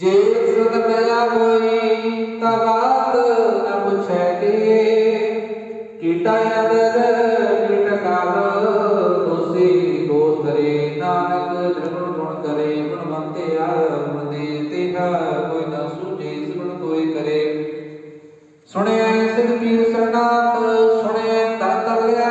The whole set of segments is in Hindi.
ਜੇ ਸੁਧ ਮਿਲਾ ਹੋਈ ਤਾ ਬਾਤ ਨ ਪੁੱਛੈ ਕੇ ਕੀਟਾ ਅੰਦਰ ਕੀਟ ਕਾਲ ਦੋਸੀ ਨਾਨਕ ਜਨਮ ਗੁਣ ਕਰੇ, ਗੁਣਵੰਤੇ ਆ ਗੁਣ ਦੇ ਤੇਹਾ ਕੋਈ ਨਾ ਸੂਝੇ, ਸਿਮਰਨ ਕੋਈ ਕਰੇ। ਸੁਣਿਆ ਸਿਧ ਪੀਰ ਸਰਨਾਥ ਸੁਣਿਆ ਤਰ ਤਰ ਲਿਆ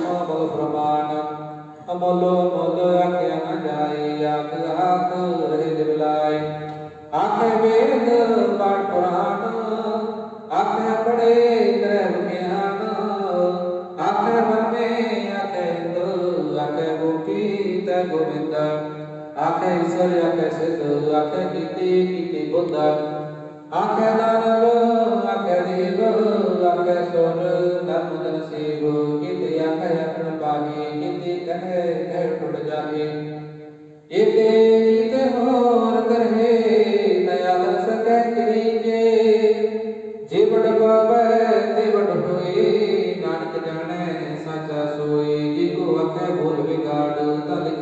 प्रमाणम अमलो मलो अख्यान जाई आख हाथ रहे दिलाय आख वेद पाठ पुराण आख पढ़े ग्रह ज्ञान आख मन में आख हिंदू आख गोपी त गोविंद आख ईश्वर आख सिद्ध आख कीति कीति बुद्ध आख दानव आख देव आख स्वर धर्म धन शिव ਨਾਨਕ ਜਾਣੈ ਸਾਚਾ ਸੋਈ ਜੀ ਕੋ ਆਖੈ ਬੋਲ ਵਿਗਾੜ ਤਾ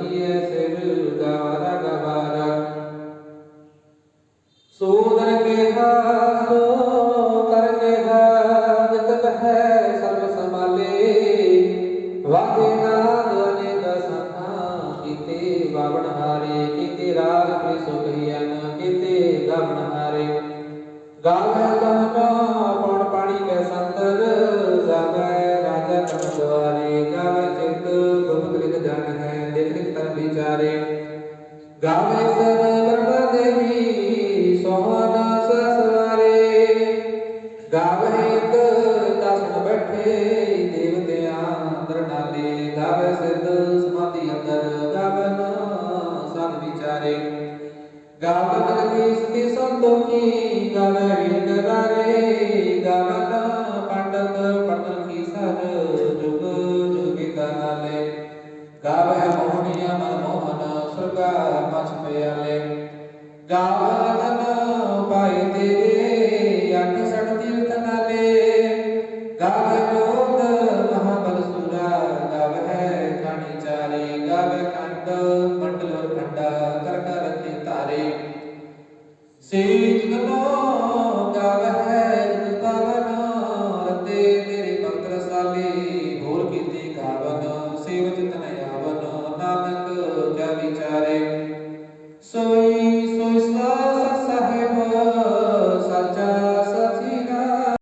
गावे ललना पण पाणी के संतर जावे राजा तम द्वारे गावे चित गुरु कृत जान है देखने तन विचारे गावे सर ब्रह्म देवी सोहना ससवारे गावे त दसन बैठे देवतया दरणाले गावे सिद्ध समाधि अंदर गावन सन विचारे गावन Gavana, Gavana, Gavana, Gavana, Gavana, Gavana, Gavana, Gavana, Gavana, Gavana, Gavana, Gavana, Gavana, Gavana, Gavana, Gavana, Gavana, Gavana, Gavana, Sim.